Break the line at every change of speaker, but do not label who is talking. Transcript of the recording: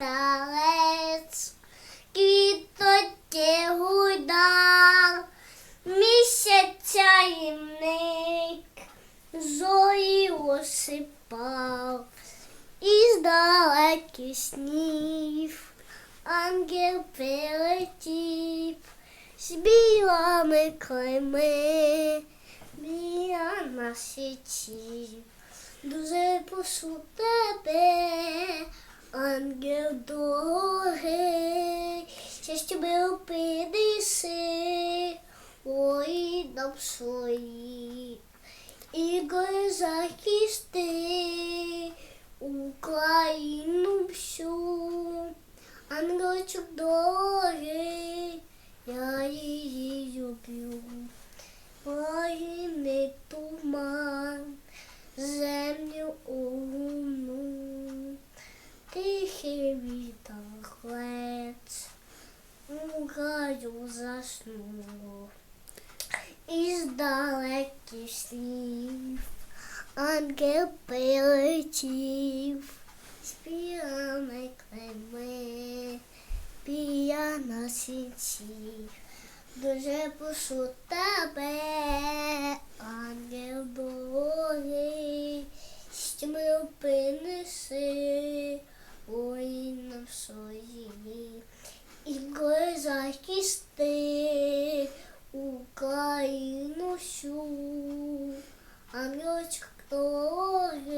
Талець, квітоті гудар, місяця імник, зої осипав, із далеких снів, ангел прилетів, з білими крильми, біля нас січів. Дуже прошу тебе, ангел дорогий, щастя мило принеси, ой нам свої. І гори захисти. Україну всю, ангел дорогий, у гаю заснув, із далеких слів ангел прилетів, з білими крильми, біля на сінців. Дуже прошу тебе, ангел дорогий, що ми принеси воїнам свої, і гори захисти Україну всю, ангелочок дорогий,